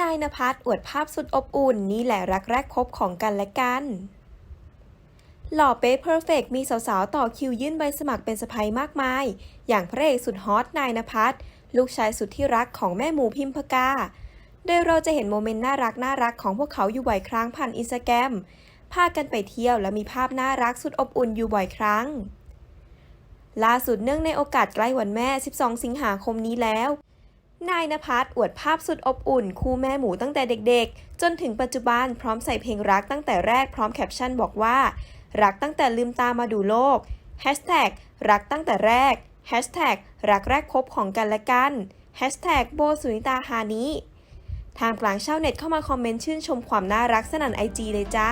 นายนภัสอวดภาพสุดอบอุ่นนี่แหละรักแรกพบของกันและกัน หล่อเป๊ะเพอร์เฟกมีสาวๆ ต่อคิวยื่นใบสมัครเป็นสะพ้ยมากมาย อย่างพระเอกสุดฮอตนายนภัสลูกชายสุดที่รักของแม่หมูพิมพกา โดยเราจะเห็นโมเมนต์น่ารักน่ารักของพวกเขาอยู่บ่อยครั้งผ่านอินสตาแกรมพากันไปเที่ยวและมีภาพน่ารักสุดอบอุ่นอยู่บ่อยครั้ง ล่าสุดเนื่องในโอกาสใกล้วันแม่ 12 สิงหาคมนี้แล้ว นายนภัสอวดภาพสุดอบอุ่น คู่แม่หมูตั้งแต่เด็กๆ จนถึงปัจจุบันพร้อมใส่เพลงรักตั้งแต่แรกพร้อมแคปชั่นบอกว่า รักตั้งแต่ลืมตามาดูโลก Hashtag รักตั้งแต่แรก Hashtag รักแรกพบของกันและกัน Hashtag โบสุนิตาฮานิทามกลางชาวเน็ตเข้ามาคอมเมนต์ชื่นชมความน่ารักสนั่นไอจีเลยจ้า